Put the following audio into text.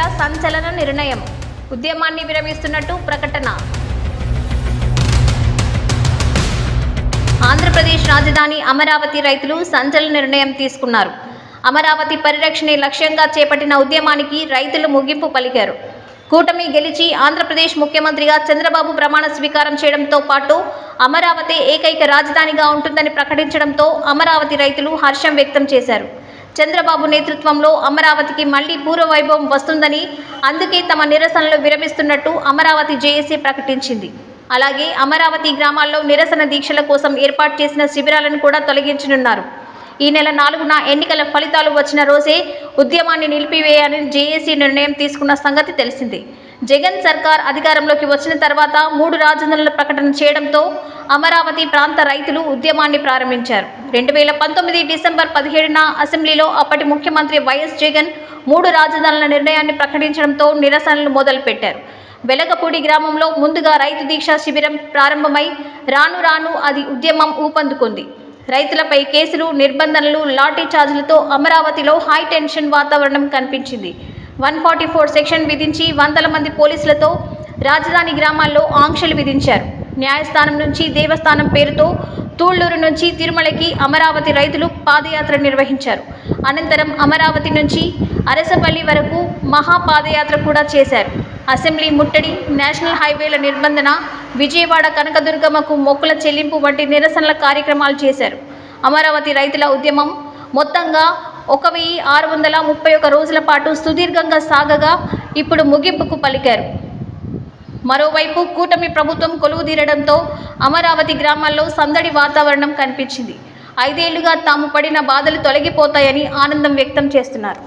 నేతల సంచలన నిర్ణయం. ఉద్యమాన్ని విరమిస్తున్నట్టు ప్రకటన. ఆంధ్రప్రదేశ్ రాజధాని అమరావతి రైతులు సంచలన నిర్ణయం తీసుకున్నారు. అమరావతి పరిరక్షణే లక్ష్యంగా చేపట్టిన ఉద్యమానికి రైతులు ముగింపు పలికారు. కూటమి గెలిచి ఆంధ్రప్రదేశ్ ముఖ్యమంత్రిగా చంద్రబాబు ప్రమాణ స్వీకారం చేయడంతో పాటు అమరావతి ఏకైక రాజధానిగా ఉంటుందని ప్రకటించడంతో అమరావతి రైతులు హర్షం వ్యక్తం చేశారు. చంద్రబాబు నేతృత్వంలో అమరావతికి మళ్ళీ పూర్వవైభవం వస్తుందని అందుకే తమ నిరసనలు విరమిస్తున్నట్టు అమరావతి జేఏసీ ప్రకటించింది. అలాగే అమరావతి గ్రామాల్లో నిరసన దీక్షల కోసం ఏర్పాటు చేసిన శిబిరాలను కూడా తొలగించనున్నారు. ఈ నెల నాలుగున ఎన్నికల ఫలితాలు వచ్చిన రోజే ఉద్యమాన్ని నిలిపివేయాలని జేఏసీ నిర్ణయం తీసుకున్న సంగతి తెలిసిందే. జగన్ సర్కార్ అధికారంలోకి వచ్చిన తర్వాత మూడు రాజధానుల ప్రకటన చేయడంతో అమరావతి ప్రాంత రైతులు ఉద్యమాన్ని ప్రారంభించారు. రెండు వేల పంతొమ్మిది డిసెంబర్ పదిహేడున అసెంబ్లీలో అప్పటి ముఖ్యమంత్రి వైఎస్ జగన్ మూడు రాజధానుల నిర్ణయాన్ని ప్రకటించడంతో నిరసనలు మొదలుపెట్టారు. వెలగపూడి గ్రామంలో ముందుగా రైతు దీక్షా శిబిరం ప్రారంభమై రాను రాను అది ఉద్యమం ఊపందుకుంది. రైతులపై కేసులు నిర్బంధనలు లాఠీ ఛార్జీలతో అమరావతిలో హై టెన్షన్ వాతావరణం కనిపించింది. వన్ ఫార్టీ ఫోర్ సెక్షన్ విధించి వందల మంది పోలీసులతో రాజధాని గ్రామాల్లో ఆంక్షలు విధించారు. న్యాయస్థానం నుంచి దేవస్థానం పేరుతో తూళ్ళూరు నుంచి తిరుమలకి అమరావతి రైతులు పాదయాత్ర నిర్వహించారు. అనంతరం అమరావతి నుంచి అరసపల్లి వరకు మహాపాదయాత్ర కూడా చేశారు. అసెంబ్లీ ముట్టడి నేషనల్ హైవేల నిర్బంధన విజయవాడ కనకదుర్గమ్మకు మొక్కుల చెల్లింపు వంటి నిరసనల కార్యక్రమాలు చేశారు. అమరావతి రైతుల ఉద్యమం మొత్తంగా ఒక వెయ్యి ఆరు వందల ముప్పై ఒక రోజుల పాటు సుదీర్ఘంగా సాగగా ఇప్పుడు ముగింపుకు పలికారు. మరోవైపు కూటమి ప్రభుత్వం కొలువు తీరడంతో అమరావతి గ్రామాల్లో సందడి వాతావరణం కనిపించింది. ఐదేళ్ళుగా తాము పడిన బాధలు తొలగిపోతాయని ఆనందం వ్యక్తం చేస్తున్నారు.